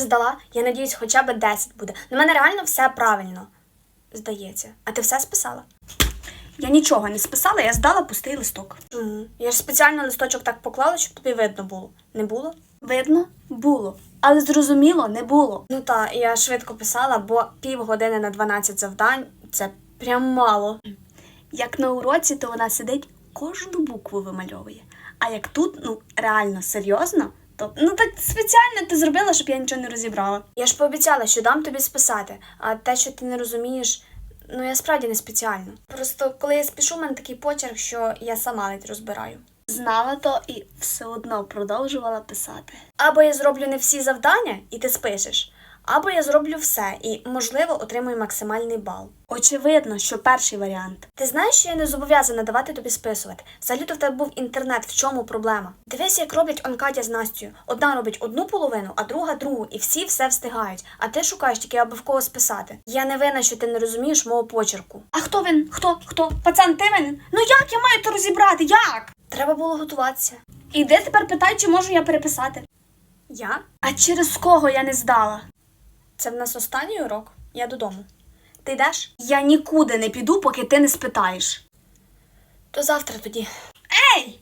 здала, я надіюсь, хоча б 10 буде. На мене реально все правильно. Здається. А ти все списала? Я нічого не списала, я здала пустий листок. Чому? Я ж спеціально листочок так поклала, щоб тобі видно було. Не було? Видно, було. Але зрозуміло, не було. Ну та, я швидко писала, бо півгодини на 12 завдань це прям мало. Як на уроці, то вона сидить, кожну букву вимальовує. А як тут, ну реально серйозно, то ну так спеціально ти зробила, щоб я нічого не розібрала. Я ж пообіцяла, що дам тобі списати, а те, що ти не розумієш, ну я справді не спеціально. Просто коли я спішу, в мене такий почерк, що я сама ледь розбираю. Знала то і все одно продовжувала писати. Або я зроблю не всі завдання, і ти спишеш, або я зроблю все і, можливо, отримую максимальний бал. Очевидно, що перший варіант. Ти знаєш, що я не зобов'язана давати тобі списувати. Взагалі то в тебе був інтернет. В чому проблема? Дивись, як роблять Онкадя з Настю. Одна робить одну половину, а друга другу, і всі все встигають. А ти шукаєш тільки аби в кого списати. Я не винна, що ти не розумієш мого почерку. А хто він? Хто? Хто? Пацан, ти винен? Ну як я маю то розібрати? Як? Треба було готуватися. І де тепер питай, чи можу я переписати. Я? А через кого я не здала? Це в нас останній урок. Я додому. Ти йдеш? Я нікуди не піду, поки ти не спитаєш. То завтра тоді. Ей!